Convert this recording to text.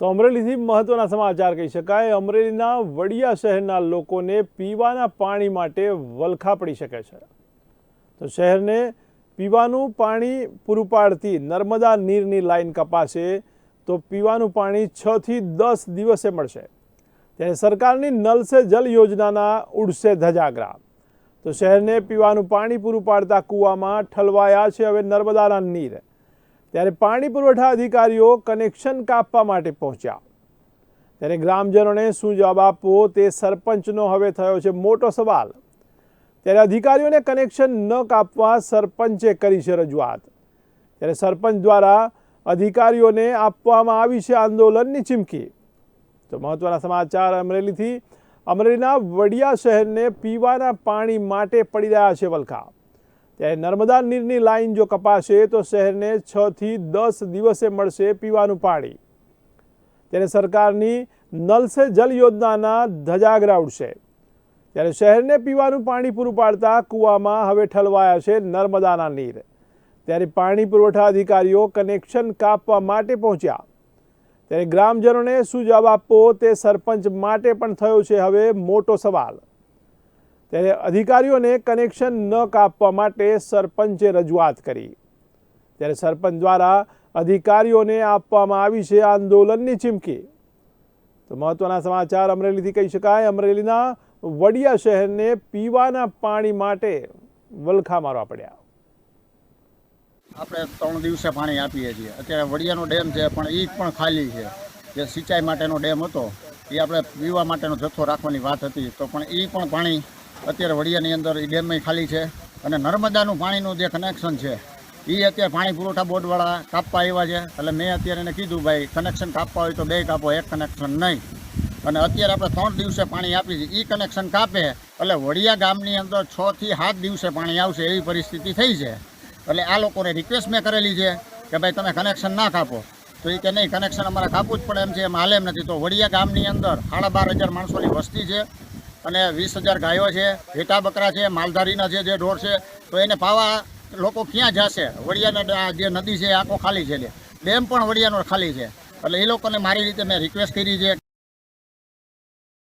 તો અમરેલીથી મહત્વના સમાચાર કહી શકાય. અમરેલીના વડિયા શહેરના લોકોને પીવાના પાણી માટે વલખા પડી શકે છે. તો શહેરને પીવાનું પાણી પૂરું પાડતી નર્મદા નીરની લાઈન કપાશે તો પીવાનું પાણી છથી દસ દિવસે મળશે. ત્યારે સરકારની નલ સે જલ યોજનાના ઉડશે ધજાગરા. તો શહેરને પીવાનું પાણી પૂરું પાડતા કૂવામાં ઠલવાયા છે. હવે નર્મદાના નીર. ત્યારે પાણી પુરવઠા અધિકારીઓ કનેક્શન કાપવા માટે પહોંચ્યા. ત્યારે ગ્રામજનોને શું જવાબ આપવો તે સરપંચનો હવે થયો છે મોટો સવાલ. ત્યારે અધિકારીઓને કનેક્શન ન કાપવા સરપંચે કરી છે રજૂઆત. ત્યારે સરપંચ દ્વારા અધિકારીઓને આપવામાં આવી છે આંદોલનની ચીમકી. તો મહત્વના સમાચાર અમરેલીથી. અમરેલીના વડિયા શહેરને પીવાના પાણી માટે પડી રહ્યા છે વલખા. ત્યારે નર્મદા નીરની લાઈન જો કપાશે તો શહેરને છ થી દસ દિવસે મળશે પીવાનું પાણી. ત્યારે સરકારની નલ સે જલ યોજનાના ધજાગરા ઉડશે ત્યારે શહેરને પીવાનું પાણી પૂરું પાડતા કૂવામાં હવે ઠલવાયા છે નર્મદાના નીર. ત્યારે પાણી પુરવઠા અધિકારીઓ કનેક્શન કાપવા માટે પહોંચ્યા. ત્યારે ગ્રામજનોને શું જવાબ આપવો તે સરપંચ માટે પણ થયો છે હવે મોટો સવાલ. ત્યારે અધિકારીઓને કનેક્શન ન કાપવા માટે સરપંચે રજૂઆત કરી. ત્યારે સરપંચ દ્વારા અધિકારીઓને આપવામાં આવી છે આંદોલનની ચીમકી. તો મહત્વના સમાચાર અમરેલીથી કહી શકાય. અમરેલીના વડિયા શહેરને પીવાના પાણી માટે વલખા મારવા પડ્યા. આપણે ત્રણ દિવસે પાણી આપીએ છીએ. અત્યારે વડિયાનો ડેમ છે, પણ એ પણ ખાલી છે. જે સિંચાઈ માટેનો ડેમ હતો એ આપણે પીવા માટેનો જથ્થો રાખવાની વાત હતી. તો પણ એ પણ પાણી અત્યારે વડિયાની અંદર એ ડેમમાં ખાલી છે અને નર્મદાનું પાણીનું જે કનેક્શન છે એ અત્યારે પાણી પુરવઠા બોર્ડવાળા કાપવા આવ્યા છે. એટલે મેં અત્યારે એને કીધું, ભાઈ કનેક્શન કાપવા હોય તો બે કાપો, એક કનેક્શન નહીં. અને અત્યારે આપણે ત્રણ દિવસે પાણી આપી છે. એ કનેક્શન કાપે, એટલે વડિયા ગામની અંદર છ થી સાત દિવસે પાણી આવશે એવી પરિસ્થિતિ થઈ છે. એટલે આ લોકોને રિક્વેસ્ટ મેં કરેલી છે કે, ભાઈ, તમે કનેક્શન ના કાપો. તો એ કે, નહીં કનેક્શન અમારે કાપવું જ પડે એમ છે. એમ હાલે એમ નથી. તો વડિયા ગામની અંદર સાડા બાર હજાર માણસોની વસ્તી છે. અને વીસ હજાર ગાયો છે ઘેટા બકરા છે, માલધારીના છે જે ઢોર છે, તો એને પાવા લોકો ક્યાં જશે? વડિયાના જે નદી છે આખો ખાલી છે ડેમ પણ વડિયાનો ખાલી છે. એટલે એ લોકોને મારી રીતે મેં રિક્વેસ્ટ કરી છે